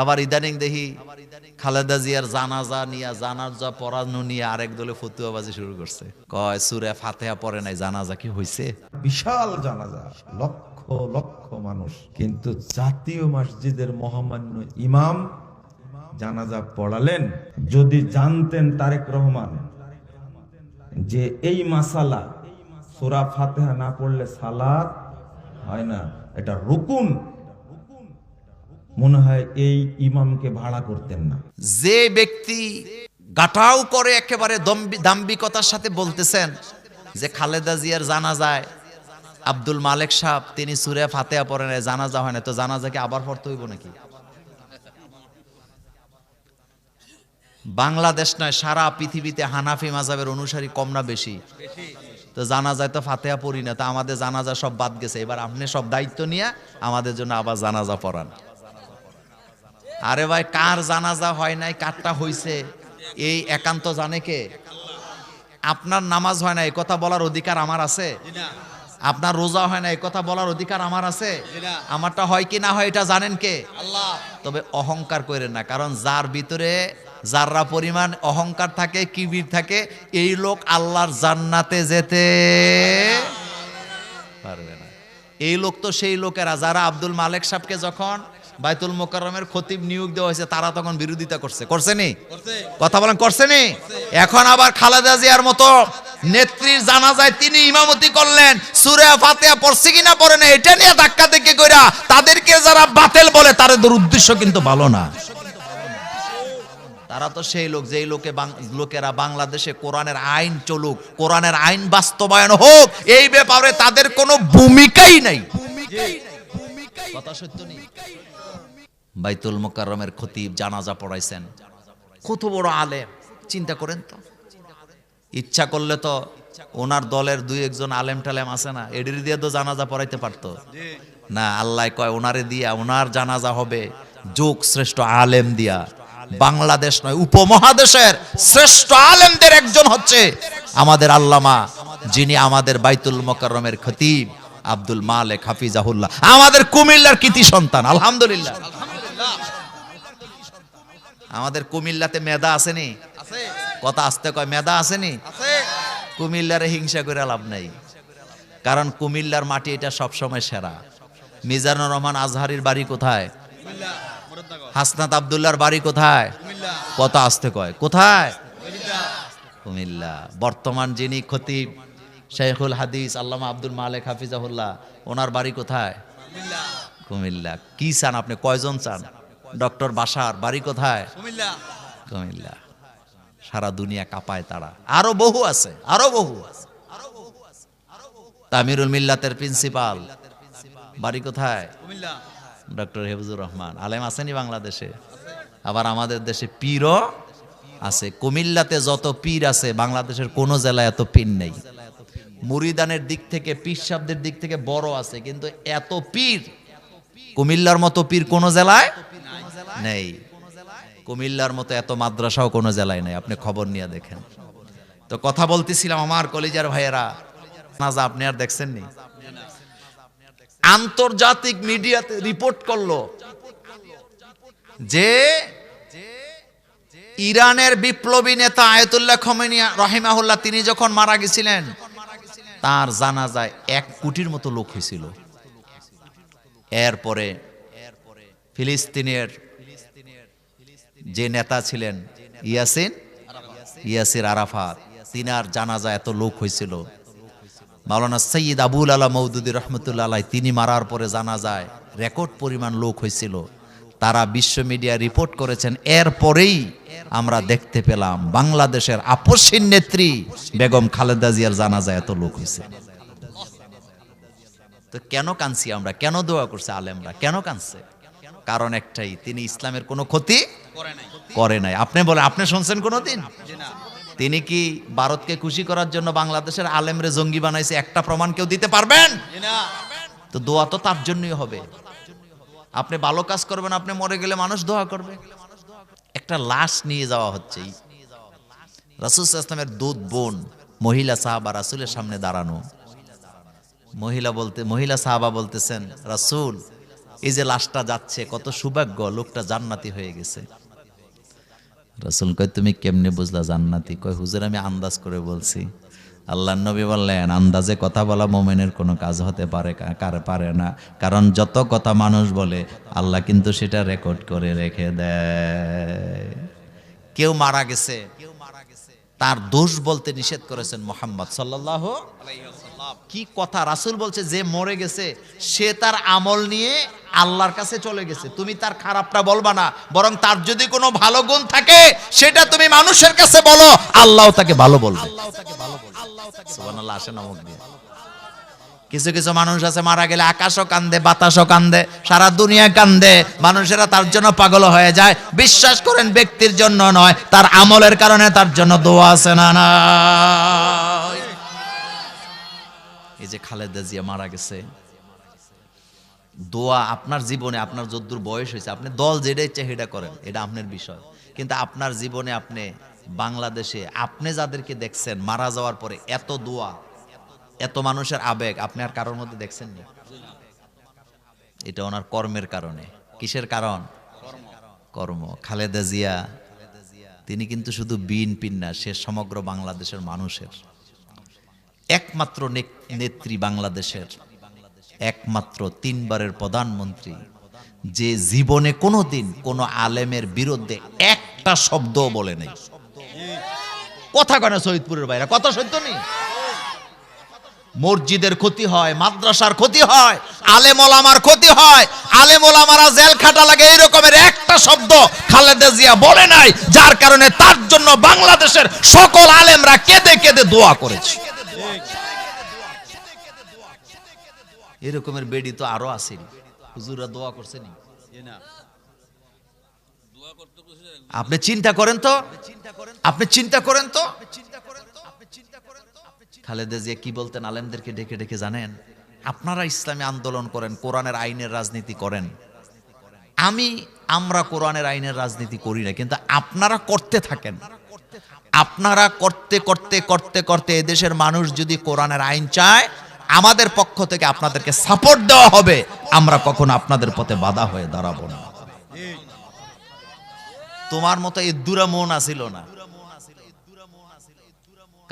আবার ইদানিং দেখি খালেদা জিয়ার জানাজা নিয়া, জানাজা পড়ানো নিয়ে আরেক দলে ফতুয়াবাজি শুরু করছে। কয়, সুরে ফাতেহা পড়ে নাই, জানাজা কি হইছে? বিশাল জানাজা, লক্ষ লক্ষ মানুষ। কিন্তু জাতীয় মসজিদের মহামান্য ইমাম জানাজা পড়ালেন। যদি জানতেন তারেক রহমান যে এই মাসালা সুরা ফাতেহা না পড়লে সালাত হয় না, এটা রুকুন। মনে হয় এই ইমামকে ভাড়া করতেন না। যে ব্যক্তি গাটাও করে একেবারে দম্বি- দাম্ভিকতার সাথে বলতেছেন যে খালেদা জিয়ার জানাজায় আব্দুল মালেক সাহেব তিনি সুরে ফাতেহা পড়েন নাই, জানাজা হয় না তো জানাজাকে আবার পড়তে হইব নাকি? বাংলাদেশ নয় সারা পৃথিবীতে হানাফি মাজাবের অনুসারী কম না বেশি। তো জানা যায় তো ফাতেহা পড়ি না তো আমাদের জানাজা সব বাদ গেছে এবার আপনি সব দায়িত্ব নিয়ে আমাদের জন্য আবার জানাজা পড়ান। আরে ভাই, কার জানাজা হয় নাই, কারটা হইছে? এই একান্ত জানে কে? আপনার নামাজ হয় না এই কথা বলার অধিকার আমার আছে? আপনার রোজা হয় না এই কথা বলার অধিকার আমার আছে? আমারটা হয় কি না হয় এটা জানেন কে? তবে অহংকার করেন না, কারণ যার ভিতরে যাররা পরিমাণ অহংকার থাকে কিবির থাকে, এই লোক আল্লাহর জান্নাতে যেতে পারবে না। এই লোক তো সেই লোকেরা, যারা আব্দুল মালেক সাহেবকে যখন বাইতুল মোকাররমের খতিব নিয়োগ দেওয়া হয়েছে তারা তখন বিরোধিতা করছে। করছে নি? কথা বলেন করছে নি? এখন আবার খালেদা জিয়ার মতো নেত্রীর জানা যায় তিনি ইমামতি করলেন সুরে ফাতেহা পড়ছে কিনা পড়ে না এটা নিয়ে ধাক্কা থেকে কইরা তাদেরকে যারা বাতেল বলে তাদের উদ্দেশ্য কিন্তু ভালো না। তারা তো সেই লোক যেই লোকে লোকেরা বাংলাদেশে কোরআনের আইন চলুক কোরআনের আইন বাস্তবায়ন হোক এই ব্যাপারে তাদের কোনো ভূমিকাই নাই। কথা সত্য নেই। বাইতুল মোকাররমের খতিব জানাজা পড়াইছেন। কত বড় আলেম, চিন্তা করেন তো। ইচ্ছা করলে তো ওনার দলের দুই একজন আলেম টালেম আছে না, এডির দিয়ে তো জানাজা পড়াইতে পারতো। না, আল্লাহ কয়, ওনারে দিয়া, ওনার জানাজা হবে যোগ শ্রেষ্ঠ আলেম দিয়া। বাংলাদেশ নয়, উপমহাদেশের শ্রেষ্ঠ আলেমদের একজন হচ্ছে আমাদের আল্লামা, যিনি আমাদের বাইতুল মোকাররমের খতিব, আব্দুল মালেক হাফিজাহুল্লাহ। আমাদের কুমিল্লার কৃতি সন্তান, আলহামদুলিল্লাহ। আমাদের কুমিল্লাতে মেধা আসেনি। কথা আসতে কয় মেধা আসেনি? কুমিল্লারে হিংসা করে লাভ নাই। কারণ কুমিল্লার মাটি এটা সবসময় সেরা। মিজানুর রহমান আজহারির বাড়ি কোথায়? হাসনাত আবদুল্লার বাড়ি কোথায়? কথা আসতে কয় কোথায়? কুমিল্লা। বর্তমান যিনি খতিব শেখুল হাদিস আল্লামা আব্দুল মালেক হাফিজাহুল্লাহ ওনার বাড়ি কোথায়? কুমিল্লা। কি চান আপনি? কয়জন চান? ডক্টর বাসার বাড়ি কোথায়? কুমিল্লা। সারা দুনিয়া কাঁপায় তারা। আরও বহু আছে আরও বহু আছে। তামিরুল মিল্লাতের প্রিন্সিপাল। বাড়ি কোথায়? ডক্টর হেফজুর রহমান। আলেম আসেনি বাংলাদেশে? আবার আমাদের দেশে পীরও আছে। কুমিল্লাতে যত পীর আছে বাংলাদেশের কোনো জেলায় এত পীর নেই। মুরিদানের দিক থেকে পীর সাবদের দিক থেকে বড় আছে কিন্তু এত পীর কুমিল্লার মতো পীর কোন জেলায় নেই। কুমিল্লার মতো এত মাদ্রাসাও কোনো জেলায় নেই। আপনি খবর নিয়ে দেখেন। তো কথা বলতেছিলাম আমার কলেজার ভাইয়েরা। নাজা, আপনি আর দেখছেন নি আন্তর্জাতিক মিডিয়াতে রিপোর্ট করল যে ইরানের বিপ্লবী নেতা আয়তুল্লাহ খমেনি রহিমাহুল্লাহ, তিনি যখন মারা গেছিলেন, তার জানাজায় এক কোটির মতো লোক হয়েছিল। এরপরে ফিলিস্তিনের যে নেতা ছিলেন ইয়াসিন, ইয়াসির আরাফাত, তিনার জানাজা এত লোক হয়েছিল। মাওলানা সৈয়দ আবুল আলা মৌদুদি আলাই তিনি মারার পরে জানা যায় রেকর্ড পরিমাণ লোক হয়েছিল। তারা বিশ্ব মিডিয়া রিপোর্ট করেছেন, এরপরেই আমরা দেখতে পেলাম বাংলাদেশের আপসীন নেত্রী বেগম খালেদা জিয়ার জানাজা এত লোক হয়েছে। তো কেন কানছি আমরা? কেন দোয়া করছে আলেমরা? কেন কানছে কারণ একটাই, তিনি ইসলামের কোনো ক্ষতি করে নাই। আপনি বলেন আপনি শুনছেন কোনোদিন? তিনি কি ভারতকে খুশি করার জন্য বাংলাদেশের আলেমরে জঙ্গি বানাইছে একটা প্রমাণ কেউ দিতে পারবেন? তো দোয়া তো তার জন্যই হবে। আপনি ভালো কাজ করবেন, আপনি মরে গেলে মানুষ দোয়া করবে। একটা লাশ নিয়ে যাওয়া হচ্ছে। রাসুল ইসলামের দুধ বোন, মহিলা সাহাবা রাসুলের সামনে দাঁড়ানো। মহিলা বলতে, মহিলা সাহাবা বলতেছেন, রাসুল, এই যে লাশটা যাচ্ছে, কত সৌভাগ্য, লোকটা জান্নাতি হয়ে গেছে। রাসুল কয়, তুমি কেমনে বুঝলা জান্নাতি? কয়, হুজুর, আমি আন্দাজ করে বলছি। আল্লাহ নবী বললেন, আন্দাজে কথা বলা মোমেনের কোনো কাজ হতে পারে কার, পারে না। কারণ যত কথা মানুষ বলে, আল্লাহ কিন্তু সেটা রেকর্ড করে রেখে দেয়। কেউ মারা গেছে, তার দোষ বলতে নিষেধ করেছেন মোহাম্মদ সাল্লাহ কি কথা? রাসুল বলছে যে মরে গেছে সে তার আমল নিয়ে আল্লাহর কাছে চলে গেছে। তুমি তার খারাপটা বলবা না বরং তার যদি কোনো ভালো গুণ থাকে সেটা তুমি মানুষের কাছে বলো আল্লাহ তাকে ভালো বলবে। সুবহানাল্লাহ আসে না দিয়ে। কিছু কিছু মানুষ আছে মারা গেলে আকাশও কান্দে বাতাসও কান্দে সারা দুনিয়া কান্দে। মানুষেরা তার জন্য পাগল হয়ে যায়। বিশ্বাস করেন ব্যক্তির জন্য নয় তার আমলের কারণে তার জন্য দোয়া আছে না না। এই যে খালেদা জিয়া মারা গেছে। দোয়া আপনার জীবনে আপনার যদ্দূর বয়স হয়েছে, আপনি দল যেটা ইচ্ছে সেটা করেন, এটা আপনার বিষয়। কিন্তু আপনার জীবনে আপনি বাংলাদেশে, আপনি যাদেরকে দেখছেন মারা যাওয়ার পরে এত দোয়া, এত মানুষের আবেগ, আপনি আর কারোর মধ্যে দেখছেন না? এটা ওনার কর্মের কারণে। কিসের কারণ? কর্ম। খালেদা জিয়া, তিনি কিন্তু শুধু বিএনপির না, সে সমগ্র বাংলাদেশের মানুষের। একমাত্র নেত্রী বাংলাদেশের, একমাত্র তিনবারের প্রধানমন্ত্রী, যে জীবনে কোনো দিন কোনো আলেমের বিরুদ্ধে একটা শব্দও বলে নেই। কথা কেন শহীদপুরের বাইরে কথা সত্য নেই মসজিদের ক্ষতি হয়, মাদ্রাসার ক্ষতি হয় আলেম ওলামার ক্ষতি হয় আলেম ওলামারা জেল খাটা লাগে এই রকমের একটা শব্দ খালেদা জিয়া বলে নাই, যার কারণে তার জন্য বাংলাদেশের সকল আলেমরা কেঁদে কেঁদে দোয়া করেছে। এরকমের বেডি তো আরও আসেনি। হুজুরা দোয়া করছেনি আপনি চিন্তা করেন তো? আপনি চিন্তা করেন তো? খালেদা জিয়া কি বলতেন আলেমদেরকে ডেকে ডেকে জানেন? আপনারা ইসলামী আন্দোলন করেন, কোরআনের আইনের রাজনীতি করেন। আমি, আমরা কোরআনের আইনের রাজনীতি করি না, কিন্তু আপনারা করতে থাকেন। আপনারা করতে করতে করতে করতে এদেশের মানুষ যদি কোরআনের আইন চায় আমাদের পক্ষ থেকে আপনাদেরকে সাপোর্ট দেওয়া হবে, আমরা কখনো আপনাদের পথে বাধা হয়ে দাঁড়াবো না। তোমার মতো এই দুরা মন আসিল না।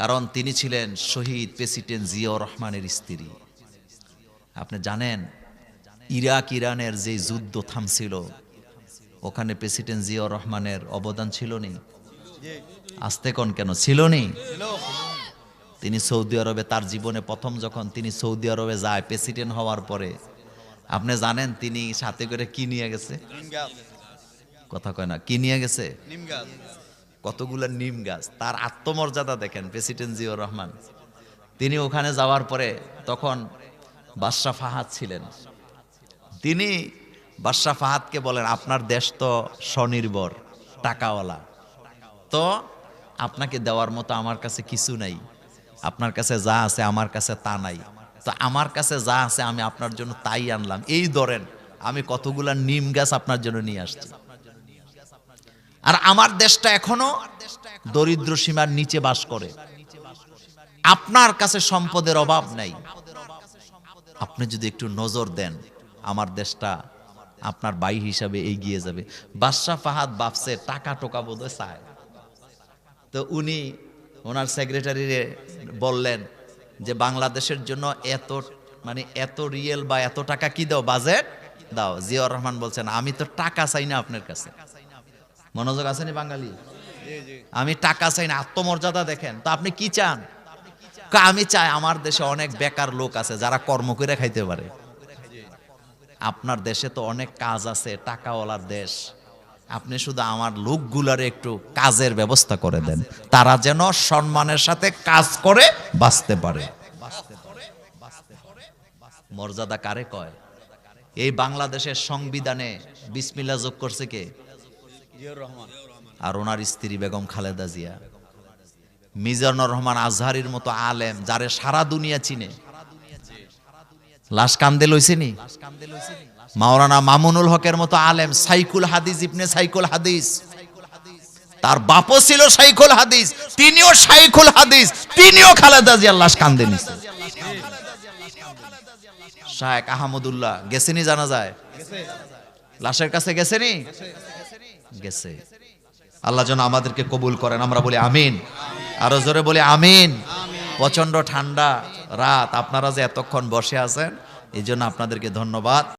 কারণ তিনি ছিলেন শহীদ প্রেসিডেন্ট জিয়াউর রহমানের স্ত্রী। আপনি জানেন, ইরাক, ইরানের যে যুদ্ধ থামছিল, ওখানে প্রেসিডেন্ট জিয়াউর রহমানের অবদান ছিল নি আসতে কোন কেন? ছিল নি তিনি সৌদি আরবে তার জীবনে প্রথম যখন তিনি সৌদি আরবে যায় প্রেসিডেন্ট হওয়ার পরে আপনি জানেন তিনি সাথে করে কি নিয়ে গেছে? কথা কয় না কি নিয়ে গেছে? কতগুলো নিম গাছ তার আত্মমর্যাদা দেখেন প্রেসিডেন্ট জিয়র রহমান। তিনি ওখানে যাওয়ার পরে তখন বাদশাহ ফাহাদ ছিলেন। তিনি বাদশাহ ফাহাদকে বলেন আপনার দেশ তো স্বনির্ভর টাকাওয়ালা। তো আপনাকে দেওয়ার মতো আমার কাছে কিছু নাই। আপনার কাছে যা আছে আমার কাছে তা নাই। তো আমার কাছে যা আছে আমি আপনার জন্য তাই আনলাম। এই ধরেন, আমি কতগুলা নিম গাছ আপনার জন্য নিয়ে আসছি। আর আমার দেশটা এখনও দরিদ্র সীমার নিচে বাস করে। আপনার কাছে সম্পদের অভাব নাই। আপনি যদি একটু নজর দেন, আমার দেশটা আপনার বাই হিসাবে এগিয়ে যাবে। বাদশাহ ফাহাদ বাপসে টাকা টোকা বোধ চায়। তো উনি ওনার সেক্রেটারি বললেন যে বাংলাদেশের জন্য এত মানে এত রিয়েল বা এত টাকা কি দাও? বাজেট দাও। জিয়াউর রহমান বলছেন আমি তো টাকা চাই না আপনার কাছে। মনোযোগ আছেনি বাঙালি? আমি টাকা চাই না আত্মমর্যাদা দেখেন। তো আপনি কি চান? আমি চাই আমার দেশে অনেক বেকার লোক আছে যারা কর্ম করে খাইতে পারে। আপনার দেশে তো অনেক কাজ আছে টাকাওয়ালার দেশ। আপনি শুধু আমার লোকগুলার একটু কাজের ব্যবস্থা করে দেন। তারা যেন সম্মানের সাথে কাজ করে বাঁচতে পারে। মর্যাদা কারে কয়? এই বাংলাদেশের সংবিধানে বিসমিল্লা যোগ করছে কে? আর ওনার স্ত্রী বেগম খালেদা জিয়া। মিজানুর রহমান আজহারির মতো আলেম যারে সারা দুনিয়া চিনে। লাশ কান্দে লইছেনি মাওরানা মামুনুল হকের মতো আলেম সাইকুল হাদিস, ইবনে সাইকুল হাদিস। তার বাপও ছিল সাইকুল হাদিস, তিনিও সাইকুল হাদিস, তিনিও খালেদা জিয়ার লাশ কান্দে নিছে। শাহেক আহমদুল্লাহ গেছেনি জানা যায়? লাশের কাছে গেছেনি গেছে। আল্লাহ যেন আমাদেরকে কবুল করেন, আমরা বলি আমিন। আরও জোরে বলি আমিন। প্রচণ্ড ঠান্ডা। রাত আপনারা যে এতক্ষণ বসে আছেন এই জন্য আপনাদেরকে ধন্যবাদ।